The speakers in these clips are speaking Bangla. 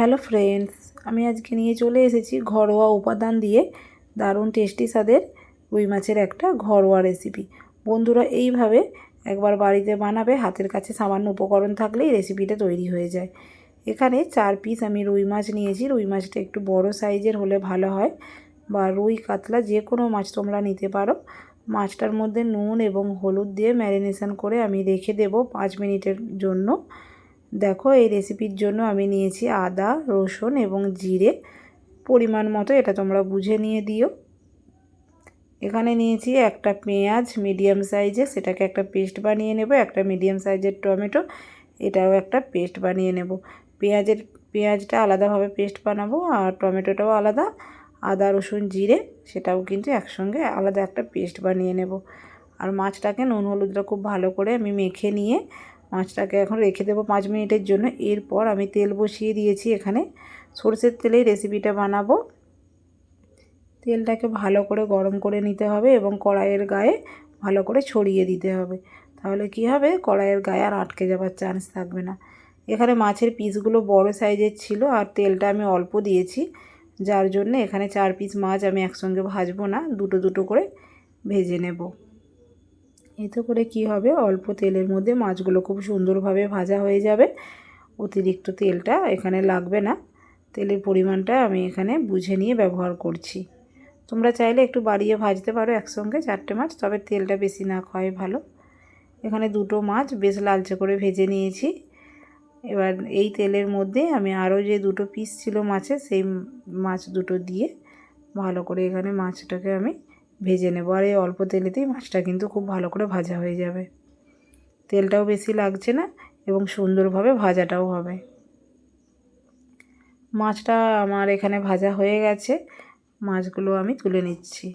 হ্যালো ফ্রেন্ডস আমি আজকে নিয়ে চলে এসেছি ঘরোয়া উপাদান দিয়ে দারুণ টেস্টি স্বাদের রুই মাছের একটা ঘরোয়া রেসিপি বন্ধুরা, এইভাবে একবার বাড়িতে বানাবে, হাতের কাছে সামান্য উপকরণ থাকলেই রেসিপিটা তৈরি হয়ে যায়। এখানে চার পিস আমি রুই মাছ নিয়েছি। রুই মাছটা একটু বড় সাইজের হলে ভালো হয় বা রুই কাতলা যে কোনো মাছ তোমরা নিতে পারো। মাছটার মধ্যে নুন এবং হলুদ দিয়ে ম্যারিনেশন করে আমি রেখে দেব পাঁচ মিনিটের জন্য। দেখো, এই রেসিপির জন্য আমি নিয়েছি আদা, রসুন এবং জিরে। পরিমাণ মতো এটা তোমরা বুঝে নিয়ে দিও। এখানে নিয়েছি একটা পেঁয়াজ মিডিয়াম সাইজে সেটাকে একটা পেস্ট বানিয়ে নেব, একটা মিডিয়াম সাইজের টমেটো, এটাও একটা পেস্ট বানিয়ে নেব। পেঁয়াজের, পেঁয়াজটা আলাদাভাবে পেস্ট বানাবো আর টমেটোটাও আলাদা, আদা, রসুন, জিরে, সেটাও কিন্তু একসঙ্গে আলাদা একটা পেস্ট বানিয়ে নেব। আর মাছটাকে নুন, হলুদটা খুব ভালো করে আমি মেখে নিয়ে মাছটাকে এখন রেখে দেবো পাঁচ মিনিটের জন্য। এরপর আমি তেল বসিয়ে দিয়েছি এখানে। সর্ষের তেলেই রেসিপিটা বানাবো। তেলটাকে ভালো করে গরম করে নিতে হবে এবং কড়াইয়ের গায়ে ভালো করে ছড়িয়ে দিতে হবে। তাহলে কি হবে? কড়াইয়ের গায়ে আর আটকে যাওয়ার চান্স থাকবে না। এখানে মাছের পিসগুলো বড় সাইজের ছিল আর তেলটা আমি অল্প দিয়েছি। যার জন্য এখানে চার পিস মাছ আমি একসঙ্গে ভাজবো না। দুটো দুটো করে ভেজে নেব। এতে করে কি হবে? অল্প তেলের মধ্যে মাছগুলো খুব সুন্দরভাবে ভাজা হয়ে যাবে। অতিরিক্ত তেলটা এখানে লাগবে না। তেলের পরিমাণটা আমি এখানে বুঝে নিয়ে ব্যবহার করছি। তোমরা চাইলে একটু বাড়িয়ে ভাজতে পারো একসঙ্গে চারটে মাছ, তবে তেলটা বেশি না খাওয়াই ভালো। এখানে দুটো মাছ বেশ লালচে করে ভেজে নিয়েছি। এবার এই তেলের মধ্যে আমি আরও যে দুটো পিস ছিল মাছের, সেই মাছ দুটো দিয়ে ভালো করে এখানে মাছটাকে আমি ভেজে নেব। আর এই অল্প তেলেতেই মাছটা কিন্তু খুব ভালো করে ভাজা হয়ে যাবে। তেলটাও বেশি লাগছে না এবং সুন্দরভাবে ভাজাটাও হবে। মাছটা আমার এখানে ভাজা হয়ে গেছে। মাছগুলো আমি তুলে নিচ্ছি।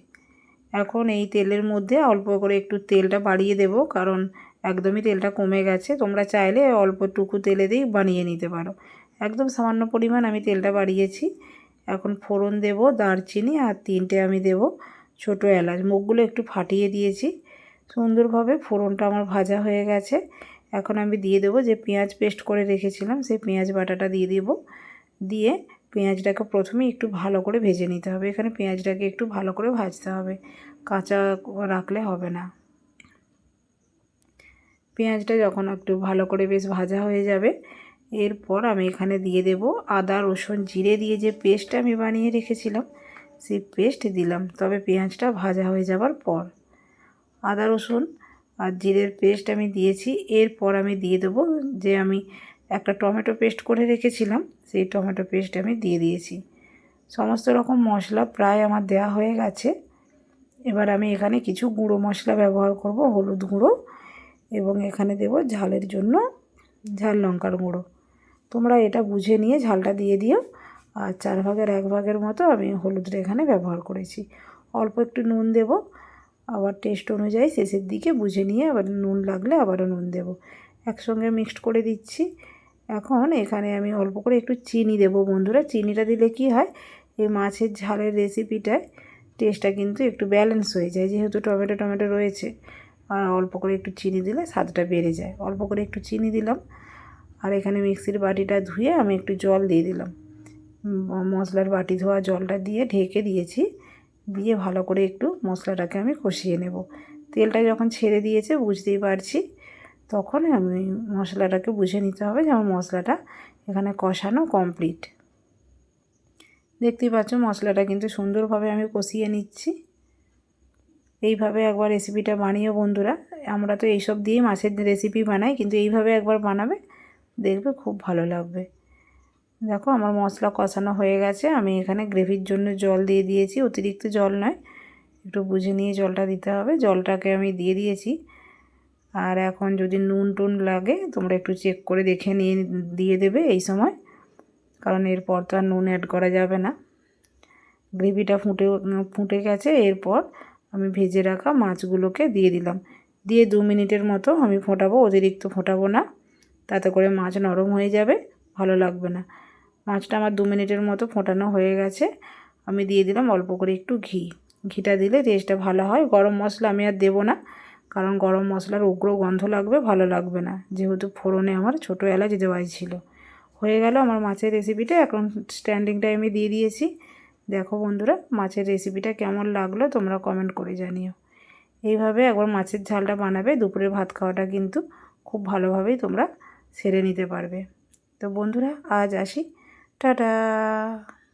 এখন এই তেলের মধ্যে অল্প করে একটু তেলটা বাড়িয়ে দেব, কারণ একদমই তেলটা কমে গেছে। তোমরা চাইলে অল্পটুকু তেলে দিয়েই বানিয়ে নিতে পারো। একদম সামান্য পরিমাণ আমি তেলটা বাড়িয়েছি। এখন ফোড়ন দেব, দারচিনি আর তিনটে আমি দেব। ছোট এলাচ মুখগুলো একটু ফাটিয়ে দিয়েছি। সুন্দরভাবে ফোড়নটা আমার ভাজা হয়ে গেছে। এখন আমি দিয়ে দেবো যে পেঁয়াজ পেস্ট করে রেখেছিলাম, সেই পেঁয়াজ বাটাটা দিয়ে দেবো। দিয়ে পেঁয়াজটাকে প্রথমে একটু ভালো করে ভেজে নিতে হবে। এখানে পেঁয়াজটাকে একটু ভালো করে ভাজতে হবে। কাঁচা রাখলে হবে না। পেঁয়াজটা যখন একটু ভালো করে বেশ ভাজা হয়ে যাবে, এরপর আমি এখানে দিয়ে দেব আদা, রসুন, জিরে দিয়ে যে পেস্টটা আমি বানিয়ে রেখেছিলাম সেই পেস্ট দিলাম। তবে পেঁয়াজটা ভাজা হয়ে যাবার পর আদা, রসুন আর জিরের পেস্ট আমি দিয়েছি। এরপর আমি দিয়ে দেবো যে আমি একটা টমেটো পেস্ট করে রেখেছিলাম, সেই টমেটো পেস্ট আমি দিয়ে দিয়েছি। সমস্ত রকম মশলা প্রায় আমার দেয়া হয়ে গেছে। এবার আমি এখানে কিছু গুঁড়ো মশলা ব্যবহার করব, হলুদ গুঁড়ো এবং এখানে দেব ঝালের জন্য ঝাল লঙ্কার গুঁড়ো। তোমরা এটা বুঝে নিয়ে ঝালটা দিয়ে দিও। আর চার ভাগের এক ভাগের মতো আমি হলুদটা এখানে ব্যবহার করেছি। অল্প একটু নুন দেব। আবার টেস্ট অনুযায়ী শেষের দিকে বুঝে নিয়ে আবার নুন লাগলে আবারও নুন দেব। একসঙ্গে মিক্সড করে দিচ্ছি। এখন এখানে আমি অল্প করে একটু চিনি দেবো বন্ধুরা। চিনিটা দিলে কি হয়, এই মাছের ঝালের রেসিপিটায় টেস্টটা কিন্তু একটু ব্যালেন্স হয়ে যায়। যেহেতু টমেটো টমেটো রয়েছে, আর অল্প করে একটু চিনি দিলে স্বাদটা বেড়ে যায়। অল্প করে একটু চিনি দিলাম। আর এখানে মিক্সির বাটিটা ধুয়ে আমি একটু জল দিয়ে দিলাম। মশলার বাটি ধোয়া জলটা দিয়ে ঢেকে দিয়েছি। দিয়ে ভালো করে একটু মশলাটাকে আমি কষিয়ে নেব। তেলটা যখন ছেড়ে দিয়েছে, বুঝতেই পারছি, তখন আমি মশলাটাকে বুঝে নিতে হবে যে আমার মশলাটা এখানে কষানো কমপ্লিট। দেখতেই পাচ্ছ মশলাটা কিন্তু সুন্দরভাবে আমি কষিয়ে নিচ্ছি। এইভাবে একবার রেসিপিটা বানিয়ে বন্ধুরা। আমরা তো এইসব দিয়েই মাছের রেসিপি বানাই, কিন্তু এইভাবে একবার বানাবে দেখবে খুব ভালো লাগবে। দেখো আমার মশলা কষানো হয়ে গেছে। আমি এখানে গ্রেভির জন্য জল দিয়ে দিয়েছি। অতিরিক্ত জল নয়, একটু বুঝে নিয়ে জলটা দিতে হবে। জলটাকে আমি দিয়ে দিয়েছি। আর এখন যদি নুন টুন লাগে, তোমরা একটু চেক করে দেখে নিয়ে দিয়ে দেবে এই সময়। কারণ এরপর তো আর নুন অ্যাড করা যাবে না। গ্রেভিটা ফুটে ফুটে গেছে। এরপর আমি ভেজে রাখা মাছগুলোকে দিয়ে দিলাম। দিয়ে দু মিনিটের মতো আমি ফোটাবো, অতিরিক্ত ফোটাবো না। তাতে করে মাছ নরম হয়ে যাবে, ভালো লাগবে না। মাছটা আমার দু মিনিটের মতো ফোটানো হয়ে গেছে। আমি দিয়ে দিলাম অল্প করে একটু ঘি। ঘিটা দিলে টেস্টটা ভালো হয়। গরম মশলা আমি আর দেবো না, কারণ গরম মশলার উগ্র গন্ধ লাগবে, ভালো লাগবে না। যেহেতু ফোড়নে আমার ছোটো এলাচ দেওয়াই ছিল। হয়ে গেল আমার মাছের রেসিপিটা এখন স্ট্যান্ডিং টাইমে দিয়ে দিয়েছি। দেখো বন্ধুরা, মাছের রেসিপিটা কেমন লাগল তোমরা কমেন্ট করে জানিও। এইভাবে একবার মাছের ঝালটা বানাবে দুপুরের ভাত খাওয়াটা কিন্তু খুব ভালোভাবেই তোমরা সেরে নিতে পারবে। তো বন্ধুরা, আজ আসি। 哒哒。